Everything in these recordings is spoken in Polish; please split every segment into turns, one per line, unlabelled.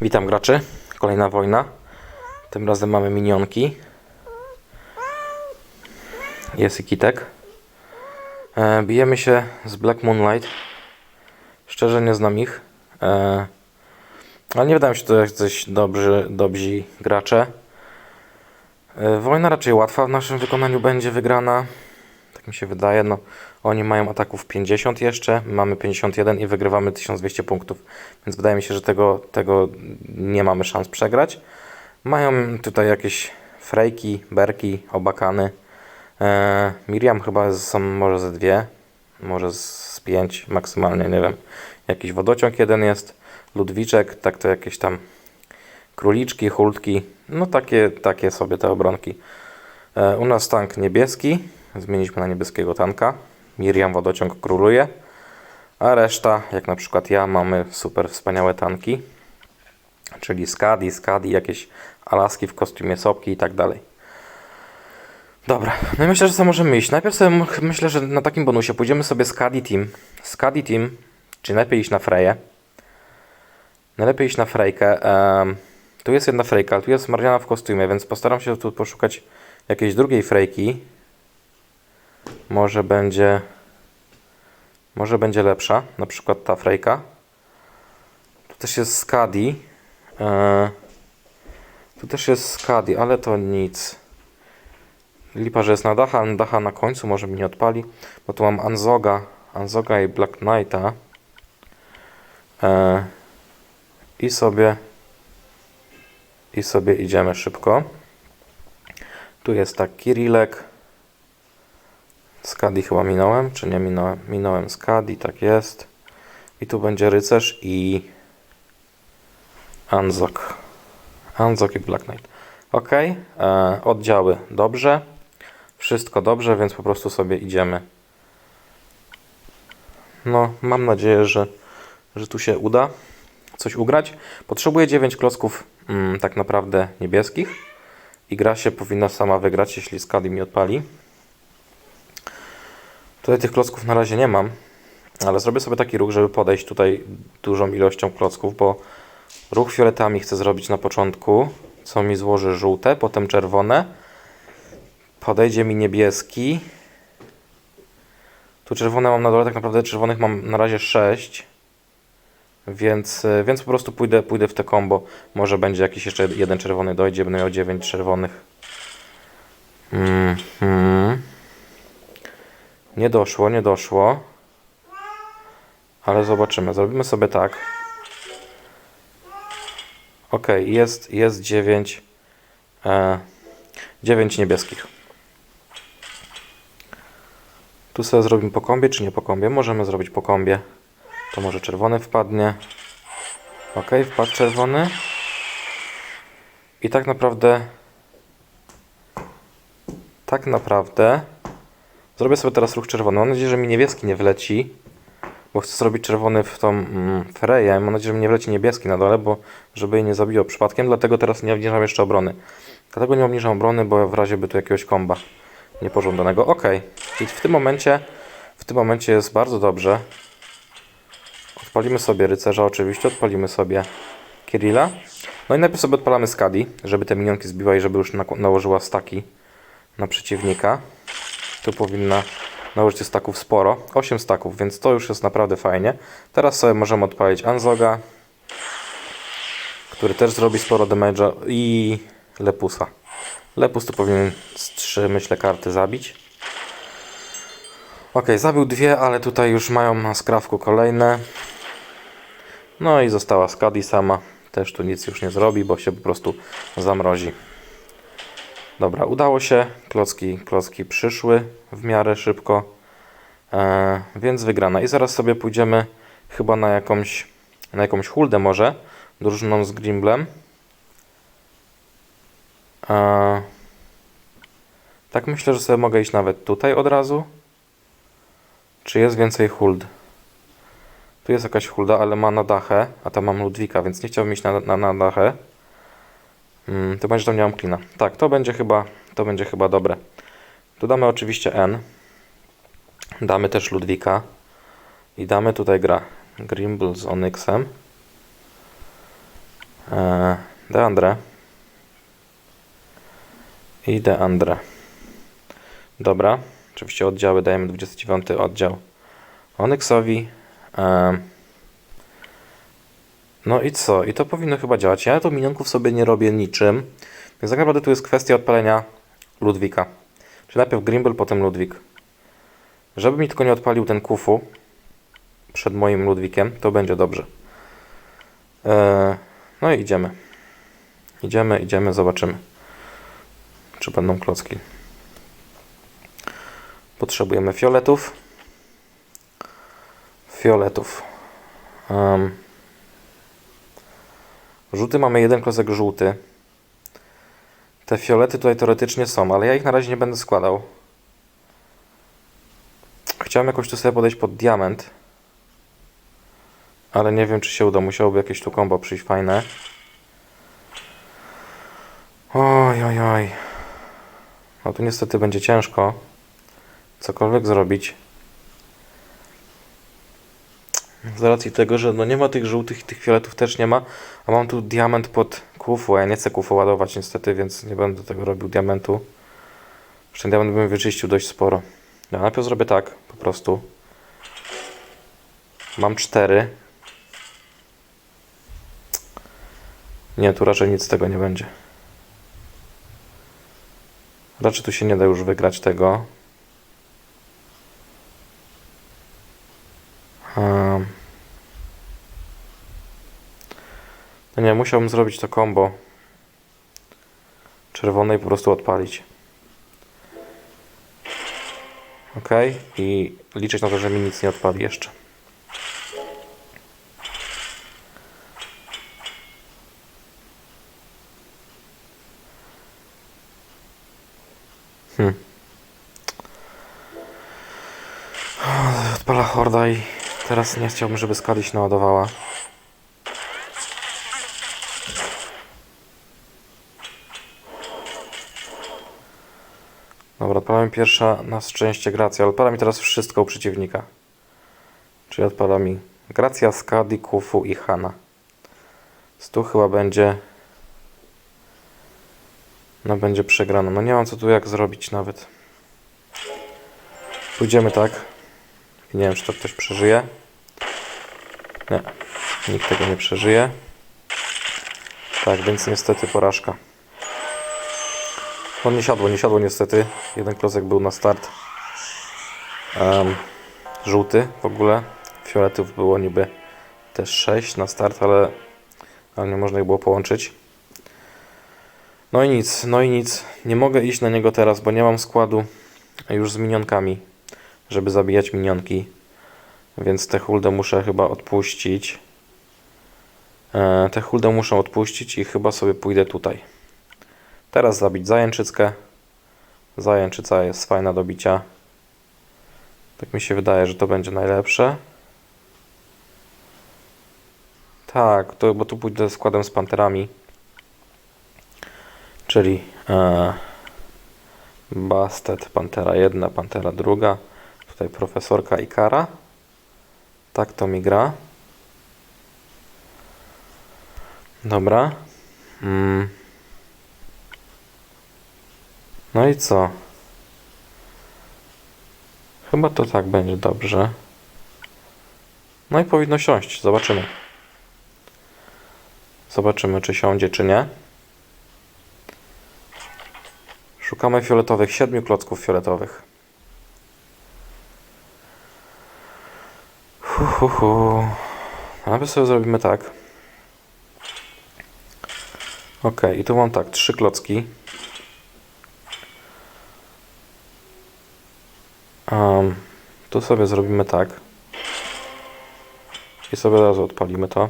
Witam graczy. Kolejna wojna. Tym razem mamy minionki. Jest i kitek. E, bijemy się z Black Moonlight. Szczerze nie znam ich. E, ale nie wydają się to jacyś dobrzy, dobrzy gracze. E, wojna raczej łatwa w naszym wykonaniu będzie wygrana. Mi się wydaje. No, oni mają ataków 50 jeszcze, mamy 51 i wygrywamy 1200 punktów. Więc wydaje mi się, że tego, tego nie mamy szans przegrać. Mają tutaj jakieś frejki, berki, obakany. E, Miriam chyba są może ze dwie, może z pięć maksymalnie, nie wiem. Jakiś wodociąg jeden jest, Ludwiczek, tak to jakieś tam króliczki, hultki, no takie, takie sobie te obronki. E, u nas tank niebieski, zmieniliśmy na niebieskiego tanka. Miriam wodociąg króluje, a reszta, jak na przykład ja, mamy super wspaniałe tanki, czyli Skadi, Skadi, jakieś Alaski w kostiumie sopki i tak dalej. Dobra, no i myślę, że sobie możemy iść. Najpierw sobie myślę, że na takim bonusie pójdziemy sobie Skadi Team. Skadi Team, czy najlepiej iść na Freję. Najlepiej iść na Frejkę. Tu jest jedna Frejka, ale tu jest Mariana w kostiumie, więc postaram się tu poszukać jakiejś drugiej Frejki. Może będzie... Może będzie lepsza, na przykład ta Frejka. Tu też jest Skadi. E, tu też jest Skadi, ale to nic. Lipa, że jest na dacha, ale dacha na końcu może mi nie odpali. Bo tu mam Anzoga, Anzoga i Black Knighta. E, I sobie i sobie idziemy szybko. Tu jest tak Kirilek. Skadi chyba minąłem, czy nie minąłem? Minąłem Skadi, tak jest. I tu będzie rycerz i Anzok. Anzok i Black Knight. Ok, e, oddziały dobrze. Wszystko dobrze, więc po prostu sobie idziemy. No, mam nadzieję, że, że tu się uda coś ugrać. Potrzebuję 9 klocków mm, tak naprawdę niebieskich. I gra się powinna sama wygrać, jeśli Skadi mi odpali. Tutaj tych klocków na razie nie mam, ale zrobię sobie taki ruch, żeby podejść tutaj dużą ilością klocków, bo ruch fioletami chcę zrobić na początku, co mi złoży żółte, potem czerwone. Podejdzie mi niebieski. Tu czerwone mam na dole, tak naprawdę czerwonych mam na razie 6. Więc, e, więc po prostu pójdę, pójdę w te combo. Może będzie jakiś jeszcze jeden czerwony dojdzie, będę miał 9 czerwonych. Mhm. Nie doszło, nie doszło. Ale zobaczymy. Zrobimy sobie tak. Ok, jest, jest 9. E, 9 niebieskich. Tu sobie zrobimy po kombie, czy nie po kombie? Możemy zrobić po kombie. To może czerwony wpadnie. Ok, wpadł czerwony. I tak naprawdę. Tak naprawdę. Zrobię sobie teraz ruch czerwony. Mam nadzieję, że mi niebieski nie wleci. Bo chcę zrobić czerwony w tą mm, freję. Mam nadzieję, że mi nie wleci niebieski na dole, bo żeby jej nie zabiło przypadkiem. Dlatego teraz nie obniżam jeszcze obrony. Dlatego nie obniżam obrony, bo w razie by tu jakiegoś komba niepożądanego. Ok, czyli w tym momencie, w tym momencie jest bardzo dobrze. Odpalimy sobie rycerza, oczywiście, odpalimy sobie Kirilla. No i najpierw sobie odpalamy Skadi, żeby te minionki zbiła i żeby już nałożyła staki na przeciwnika. Tu powinna nałożyć staków sporo, 8 staków, więc to już jest naprawdę fajnie. Teraz sobie możemy odpalić Anzoga, który też zrobi sporo damage'a i Lepusa. Lepus tu powinien z 3, myślę, karty zabić. Ok, zabił dwie, ale tutaj już mają na skrawku kolejne. No i została Skadi sama. Też tu nic już nie zrobi, bo się po prostu zamrozi. Dobra, udało się. Klocki, klocki przyszły w miarę szybko. E, więc wygrana. I zaraz sobie pójdziemy chyba na jakąś, na jakąś huldę może. Drużyną z Grimblem. E, tak myślę, że sobie mogę iść nawet tutaj od razu. Czy jest więcej huld? Tu jest jakaś hulda, ale ma na dachę, a tam mam Ludwika, więc nie chciałbym iść na, na, na dachę. Mm, to będzie, tam mam klina. Tak, to będzie chyba, to będzie chyba dobre. Tu damy oczywiście N. Damy też Ludwika. I damy tutaj gra. Grimble z Onyxem. Eee, Deandre. I Deandre. Dobra. Oczywiście oddziały dajemy 29 oddział Onyxowi. Em, No i co? I to powinno chyba działać. Ja tu minionków sobie nie robię niczym. Więc tak naprawdę tu jest kwestia odpalenia Ludwika. Czyli najpierw Grimble, potem Ludwik. Żeby mi tylko nie odpalił ten kufu przed moim Ludwikiem, to będzie dobrze. Eee, no i idziemy. Idziemy, idziemy, zobaczymy. Czy będą klocki. Potrzebujemy fioletów. Fioletów. Um, żółty mamy jeden klocek żółty. Te fiolety tutaj teoretycznie są, ale ja ich na razie nie będę składał. Chciałem jakoś tu sobie podejść pod diament. Ale nie wiem, czy się uda. Musiałoby jakieś tu kombo przyjść fajne. Oj, oj, oj. No tu niestety będzie ciężko cokolwiek zrobić. Z racji tego, że no nie ma tych żółtych i tych fioletów też nie ma, a mam tu diament pod kufu, a ja nie chcę kufu ładować niestety, więc nie będę tego robił diamentu. Już ten diament bym wyczyścił dość sporo. Ja najpierw zrobię tak, po prostu. Mam cztery. Nie, tu raczej nic z tego nie będzie. Raczej tu się nie da już wygrać tego. Um. Nie, musiałbym zrobić to combo. Czerwonej po prostu odpalić. Ok, i liczyć na to, że mi nic nie odpali jeszcze. Hmm. Odpala horda i teraz nie chciałbym, żeby skali się naładowała. Dobra, odpala mi pierwsza na szczęście Gracja, odpala mi teraz wszystko u przeciwnika. Czyli odpala mi Gracja, Skadi, Kufu i Hana. Z tu chyba będzie... No będzie przegrana. No nie mam co tu jak zrobić nawet. Pójdziemy tak. Nie wiem, czy to ktoś przeżyje. Nie, nikt tego nie przeżyje. Tak, więc niestety porażka. No nie siadło, nie siadło niestety. Jeden klocek był na start. Em, żółty w ogóle. Fioletów było niby też 6 na start, ale, ale nie można ich było połączyć. No i nic, no i nic. Nie mogę iść na niego teraz, bo nie mam składu już z minionkami, żeby zabijać minionki. Więc te huldę muszę chyba odpuścić. E, te huldę muszę odpuścić i chyba sobie pójdę tutaj. Teraz zabić zajęczyckę. Zajęczyca jest fajna do bicia. Tak mi się wydaje, że to będzie najlepsze. Tak, to, bo tu pójdę składem z panterami. Czyli e, Bastet, pantera jedna, pantera druga. Tutaj profesorka i kara. Tak to mi gra. Dobra. Mm. No i co? Chyba to tak będzie dobrze. No i powinno siąść. Zobaczymy. Zobaczymy, czy siądzie, czy nie. Szukamy fioletowych, siedmiu klocków fioletowych. Hu, hu, hu. A my sobie zrobimy tak. Ok, i tu mam tak, trzy klocki. Um, tu sobie zrobimy tak. I sobie od razu odpalimy to.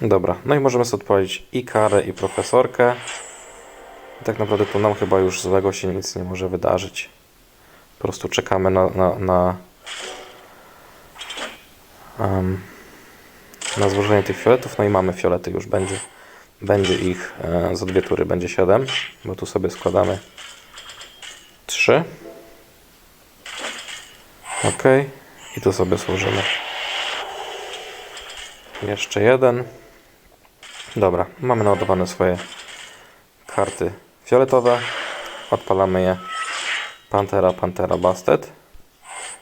Dobra, no i możemy sobie odpalić i karę, i profesorkę. I tak naprawdę tu nam chyba już złego się nic nie może wydarzyć. Po prostu czekamy na, na, na, um, na złożenie tych fioletów. No i mamy fiolety, już będzie, będzie ich e, za dwie tury, będzie 7, bo tu sobie składamy 3. Ok, i tu sobie złożymy. Jeszcze jeden. Dobra, mamy naładowane swoje karty fioletowe. Odpalamy je. Pantera, Pantera Bastet.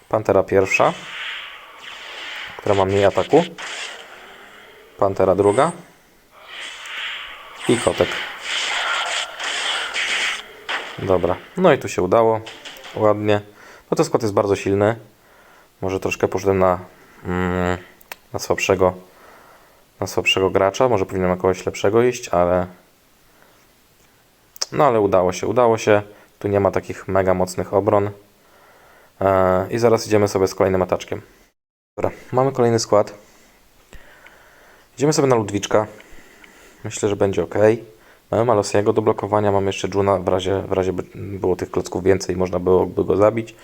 Pantera pierwsza, która ma mniej ataku. Pantera druga. I kotek. Dobra, no i tu się udało. Ładnie. No ten skład jest bardzo silny. Może troszkę poszedłem na, mm, na słabszego na słabszego gracza. Może powinienem na kogoś lepszego iść, ale no ale udało się, udało się. Tu nie ma takich mega mocnych obron. Eee, I zaraz idziemy sobie z kolejnym ataczkiem. Dobra, mamy kolejny skład. Idziemy sobie na Ludwiczka. Myślę, że będzie ok. Mamy Malosiego do blokowania, mamy jeszcze Juna, w razie, w razie by było tych klocków więcej można byłoby go zabić.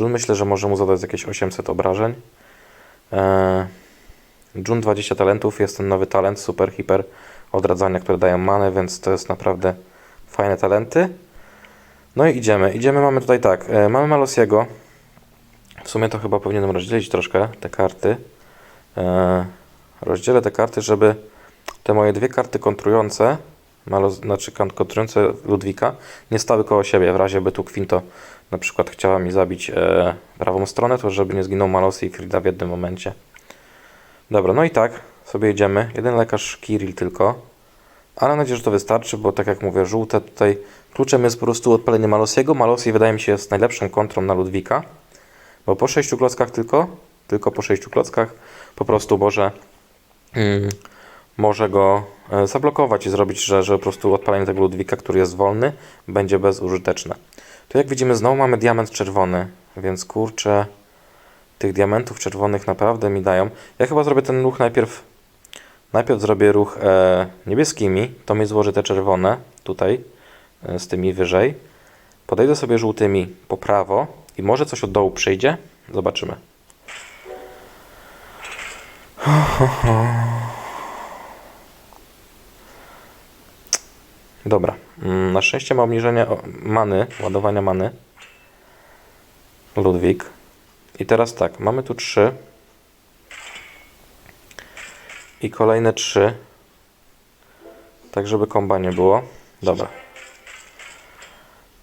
Jun myślę, że może mu zadać jakieś 800 obrażeń. Eee, Jun 20 talentów, jest ten nowy talent, super, hiper odradzania, które dają manę, więc to jest naprawdę fajne talenty. No i idziemy, idziemy, mamy tutaj tak, e, mamy Malosiego. W sumie to chyba powinienem rozdzielić troszkę te karty. E, rozdzielę te karty, żeby te moje dwie karty kontrujące, Malo, znaczy kont- kontrujące Ludwika, nie stały koło siebie. W razie by tu Quinto na przykład chciała mi zabić e, prawą stronę, to żeby nie zginął Malos i Frida w jednym momencie. Dobra, no i tak sobie idziemy. Jeden lekarz Kirill tylko. Ale mam nadzieję, że to wystarczy, bo tak jak mówię, żółte tutaj kluczem jest po prostu odpalenie Malosiego. Malosi wydaje mi się jest najlepszą kontrą na Ludwika, bo po sześciu klockach tylko, tylko po sześciu klockach po prostu może, mm, może go e, zablokować i zrobić, że, że po prostu odpalenie tego Ludwika, który jest wolny, będzie bezużyteczne. Tu jak widzimy znowu mamy diament czerwony, więc kurczę, tych diamentów czerwonych naprawdę mi dają. Ja chyba zrobię ten ruch najpierw Najpierw zrobię ruch e, niebieskimi, to mi złoży te czerwone tutaj e, z tymi wyżej. Podejdę sobie żółtymi po prawo i może coś od dołu przyjdzie. Zobaczymy. Dobra. Mm, Na szczęście ma obniżenie many, ładowania many. Ludwik. I teraz tak, mamy tu trzy. I kolejne trzy. Tak, żeby komba nie było. Dobra.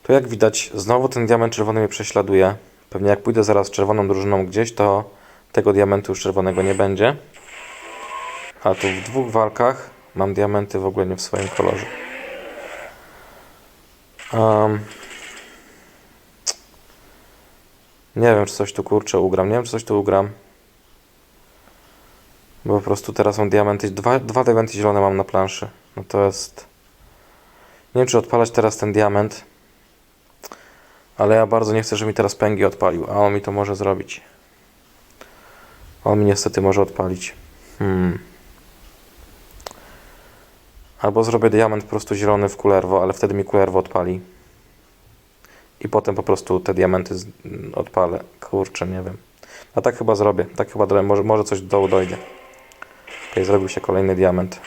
Tu jak widać, znowu ten diament czerwony mnie prześladuje. Pewnie jak pójdę zaraz czerwoną drużyną gdzieś, to tego diamentu już czerwonego nie będzie. A tu w dwóch walkach mam diamenty w ogóle nie w swoim kolorze. Um, nie wiem, czy coś tu kurczę ugram. Nie wiem, czy coś tu ugram. Bo po prostu teraz są diamenty. Dwa, dwa diamenty zielone mam na planszy. No to jest. Nie wiem, czy odpalać teraz ten diament. Ale ja bardzo nie chcę, żeby mi teraz pęgi odpalił. A on mi to może zrobić. On mi niestety może odpalić. Hmm. Albo zrobię diament po prostu zielony w kulerwo, ale wtedy mi kulerwo odpali. I potem po prostu te diamenty odpalę. Kurczę, nie wiem. A tak chyba zrobię. Tak chyba. Może, może coś do dołu dojdzie. Okej, zrobił się kolejny diament.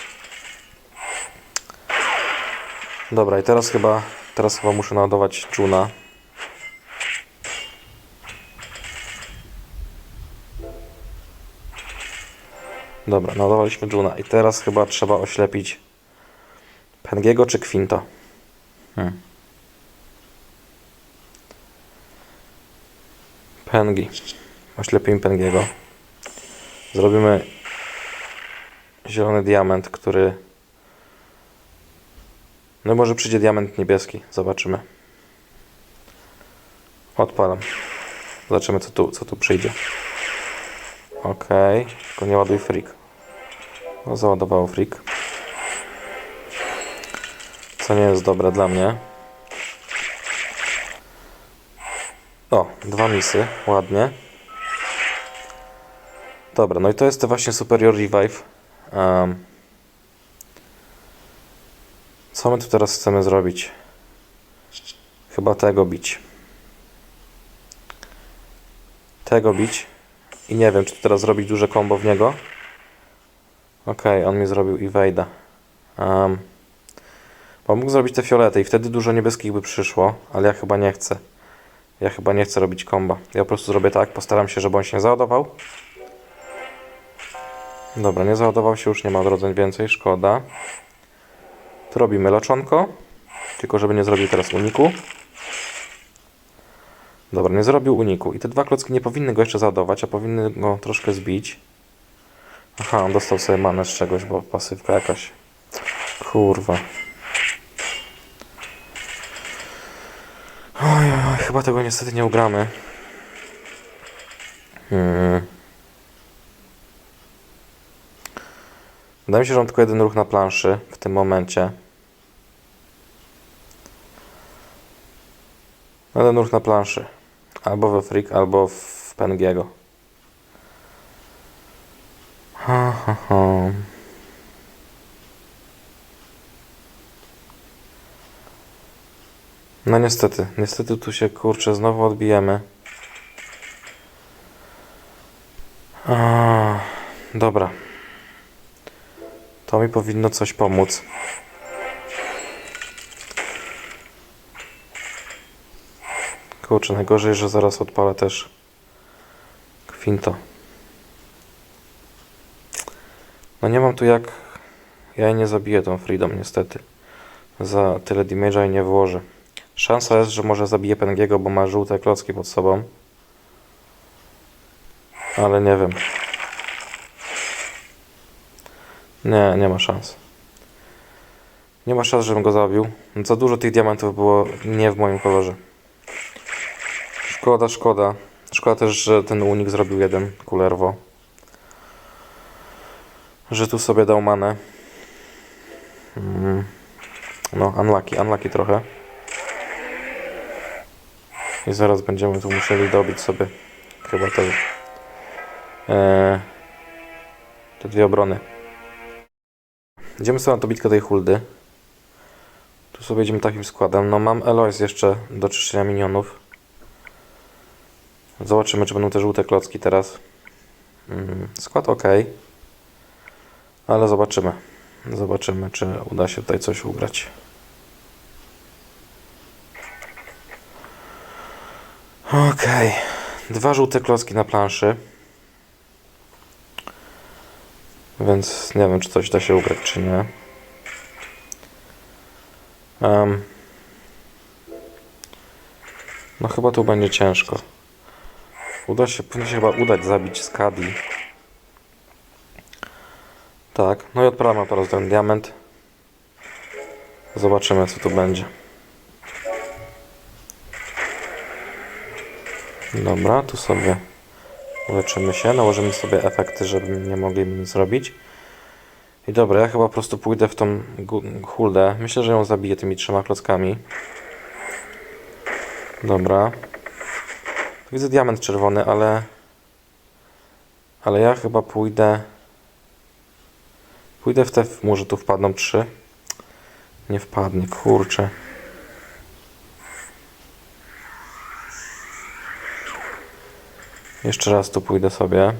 Dobra, i teraz chyba, teraz chyba muszę naładować Juna. Dobra, naładowaliśmy Juna i teraz chyba trzeba oślepić Pengiego czy Quinto. Hmm. Pengi. Oślepimy Pengiego. Zrobimy zielony diament, który. No może przyjdzie diament niebieski. Zobaczymy. Odpalam. Zobaczymy co tu, co tu przyjdzie. Ok, tylko nie ładuj freak. No załadowało freak. Co nie jest dobre dla mnie. O, dwa misy, ładnie. Dobra, no i to jest to właśnie Superior Revive. Um, co my tu teraz chcemy zrobić? Chyba tego bić. Tego bić. I nie wiem, czy teraz zrobić duże combo w niego. Okej, on mi zrobił Evade'a. Um, bo mógł zrobić te fiolety i wtedy dużo niebieskich by przyszło, ale ja chyba nie chcę. Ja chyba nie chcę robić komba. Ja po prostu zrobię tak, postaram się, żeby on się nie załadował. Dobra, nie załadował się, już nie ma odrodzeń więcej, szkoda. Tu robimy leczonko, tylko żeby nie zrobił teraz uniku. Dobra, nie zrobił uniku. I te dwa klocki nie powinny go jeszcze załadować, a powinny go troszkę zbić. Aha, on dostał sobie manę z czegoś, bo pasywka jakaś. Kurwa. Oj, oj, chyba tego niestety nie ugramy. Hmm. Wydaje mi się, że mam tylko jeden ruch na planszy w tym momencie. Jeden ruch na planszy. Albo we Freak, albo w Pengiego. Ha, ha, ha. No niestety, niestety tu się kurczę znowu odbijemy. A, dobra. To mi powinno coś pomóc. Kurczę, najgorzej, że zaraz odpalę też kwinto. No nie mam tu jak... Ja nie zabiję tą Freedom niestety. Za tyle damage'a jej nie włożę. Szansa jest, że może zabije Pengiego, bo ma żółte klocki pod sobą. Ale nie wiem. Nie, nie ma szans. Nie ma szans, żebym go zabił. Za dużo tych diamentów było nie w moim kolorze. Szkoda, szkoda. Szkoda też, że ten unik zrobił jeden kulerwo. Że tu sobie dał manę. Mm. No, unlucky, unlucky trochę. I zaraz będziemy tu musieli dobić sobie chyba te, e, te dwie obrony. Idziemy sobie na dobitkę tej huldy. Tu sobie idziemy takim składem. No mam Eloise jeszcze do czyszczenia minionów. Zobaczymy, czy będą te żółte klocki teraz. Mm, skład ok. Ale zobaczymy. Zobaczymy, czy uda się tutaj coś ugrać. Okej. Dwa żółte klocki na planszy. Więc nie wiem, czy coś da się ugrać, czy nie. Em, no chyba tu będzie ciężko. Uda się, powinno się chyba udać zabić Skadi. Tak, no i odpalamy teraz ten diament. Zobaczymy, co tu będzie. Dobra, tu sobie leczymy się, nałożymy sobie efekty, żeby nie mogli mi zrobić. I dobra, ja chyba po prostu pójdę w tą huldę. Myślę, że ją zabiję tymi trzema klockami. Dobra. Widzę diament czerwony, ale... Ale ja chyba pójdę... Pójdę w te... Może tu wpadną trzy. Nie wpadnie, kurczę. Jeszcze raz tu pójdę sobie.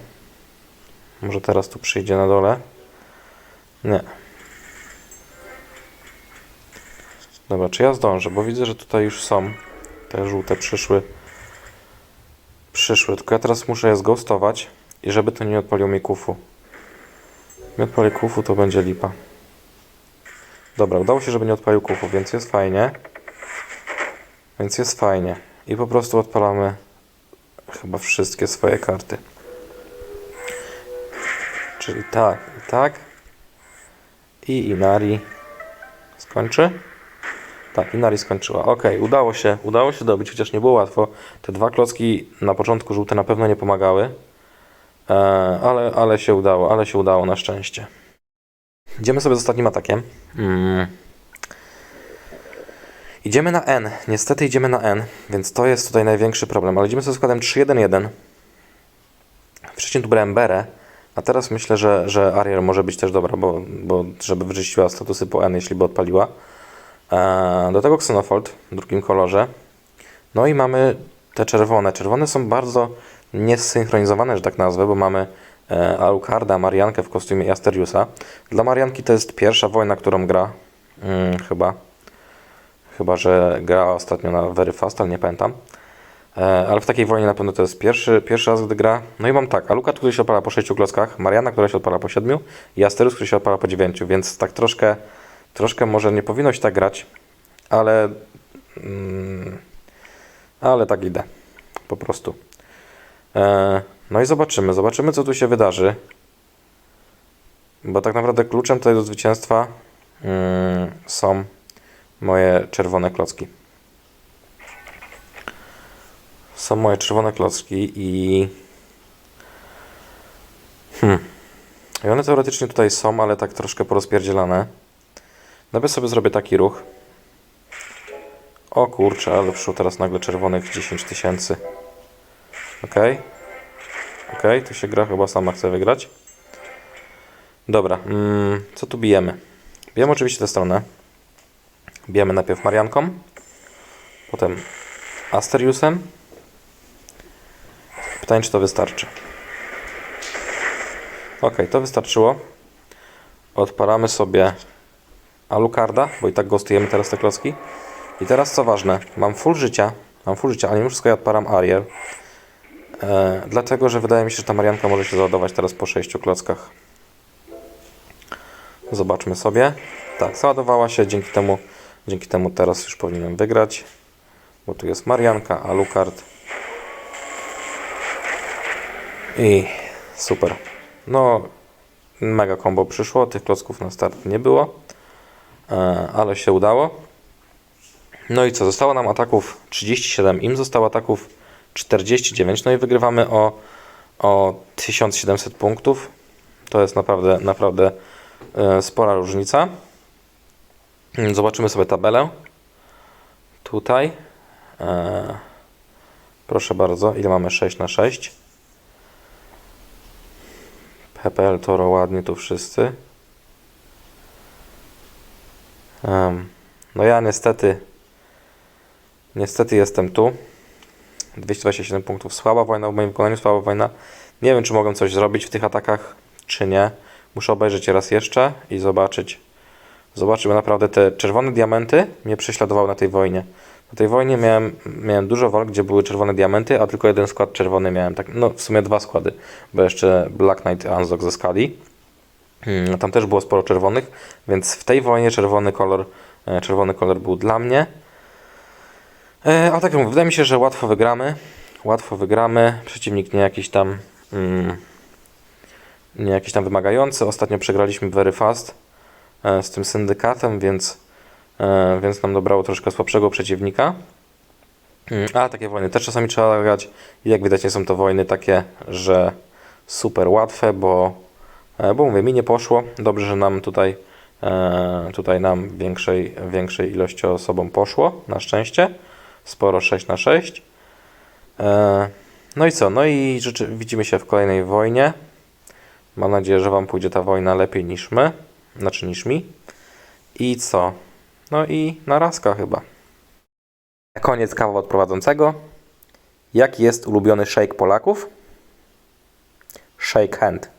Może teraz tu przyjdzie na dole. Nie. Dobra, czy ja zdążę? Bo widzę, że tutaj już są. Te żółte przyszły. Przyszły, tylko ja teraz muszę je zghostować. I żeby to nie odpalił mi kufu. Nie odpali kufu, to będzie lipa. Dobra, udało się, żeby nie odpalił kufu, więc jest fajnie. Więc jest fajnie. I po prostu odpalamy chyba wszystkie swoje karty. Czyli tak, i tak. I Inari skończy. Tak, Inari skończyła. Ok, udało się, udało się dobić, chociaż nie było łatwo. Te dwa klocki na początku żółte na pewno nie pomagały. E, ale, ale się udało, ale się udało na szczęście. Idziemy sobie z ostatnim atakiem. Mm. Idziemy na N. Niestety idziemy na N, więc to jest tutaj największy problem. Ale idziemy sobie składem 3-1-1. Wcześniej tu brałem Berę, a teraz myślę, że, że Ariel może być też dobra, bo, bo żeby wyczyściła statusy po N, jeśli by odpaliła. Eee, do tego Xenofold w drugim kolorze. No i mamy te czerwone. Czerwone są bardzo niesynchronizowane, że tak nazwę, bo mamy e, Alucarda, Mariankę w kostiumie Asteriusa. Dla Marianki to jest pierwsza wojna, którą gra. Mm, chyba. Chyba, że grała ostatnio na Very Fast, ale nie pamiętam. E, ale w takiej wojnie na pewno to jest pierwszy, pierwszy raz, gdy gra. No i mam tak, Alucard, który się odpala po 6 klockach, Mariana, która się odpala po 7 i Asterus, który się odpala po 9, więc tak troszkę, troszkę może nie powinno się tak grać, ale, mm, ale tak idę, po prostu. E, no i zobaczymy, zobaczymy co tu się wydarzy. Bo tak naprawdę kluczem tutaj do zwycięstwa mm, są moje czerwone klocki. Są moje czerwone klocki i. Hmm. I one teoretycznie tutaj są, ale tak troszkę porozpierdzielane. Nawet sobie zrobię taki ruch. O kurczę, ale przyszło teraz nagle czerwonych 10 tysięcy. Ok. Ok, tu się gra chyba sama chce wygrać. Dobra, mm, co tu bijemy? Bijemy oczywiście tę stronę. Bijemy najpierw Marianką, potem Asteriusem. Pytanie, czy to wystarczy. Ok, to wystarczyło. Odpalamy sobie Alucarda, bo i tak gostujemy teraz te klocki. I teraz co ważne, mam full życia, mam full życia, ale mimo wszystko ja odpalam Ariel. E, dlatego, że wydaje mi się, że ta Marianka może się załadować teraz po 6 klockach. Zobaczmy sobie. Tak, załadowała się, dzięki temu, dzięki temu teraz już powinienem wygrać. Bo tu jest Marianka, Alucard. I super. No, mega combo przyszło. Tych klocków na start nie było, e, ale się udało. No i co? Zostało nam ataków 37, im zostało ataków 49. No i wygrywamy o, o 1700 punktów. To jest naprawdę, naprawdę e, spora różnica. Mm, Zobaczymy sobie tabelę. Tutaj. E, proszę bardzo, ile mamy 6 na 6. PPL Toro ładnie tu wszyscy. No ja niestety niestety jestem tu. 227 punktów. Słaba wojna w moim wykonaniu, słaba wojna. Nie wiem, czy mogę coś zrobić w tych atakach, czy nie. Muszę obejrzeć raz jeszcze i zobaczyć. Zobaczyć, bo naprawdę te czerwone diamenty mnie prześladowały na tej wojnie. Na tej wojnie miałem, miałem dużo walk, gdzie były czerwone diamenty, a tylko jeden skład czerwony miałem. Tak, no w sumie dwa składy, bo jeszcze Black Knight Unlock ze skali. Mm, Tam też było sporo czerwonych, więc w tej wojnie czerwony kolor, e, czerwony kolor był dla mnie. E, A tak jak mówię, wydaje mi się, że łatwo wygramy. Łatwo wygramy. Przeciwnik nie jakiś tam mm, nie jakiś tam wymagający. Ostatnio przegraliśmy very fast z tym syndykatem, więc, e, więc nam dobrało troszkę słabszego przeciwnika. Mm, A takie wojny też czasami trzeba grać. I jak widać, nie są to wojny takie, że super łatwe, bo, e, bo mówię, mi nie poszło. Dobrze, że nam tutaj, e, tutaj nam większej, większej ilości osobom poszło, na szczęście. Sporo 6 na 6. E, No i co? No i widzimy się w kolejnej wojnie. Mam nadzieję, że Wam pójdzie ta wojna lepiej niż my. Znaczy niż mi. I co? No i narazka chyba. Na koniec kawa od prowadzącego. Jaki jest ulubiony shake Polaków? Shake hand.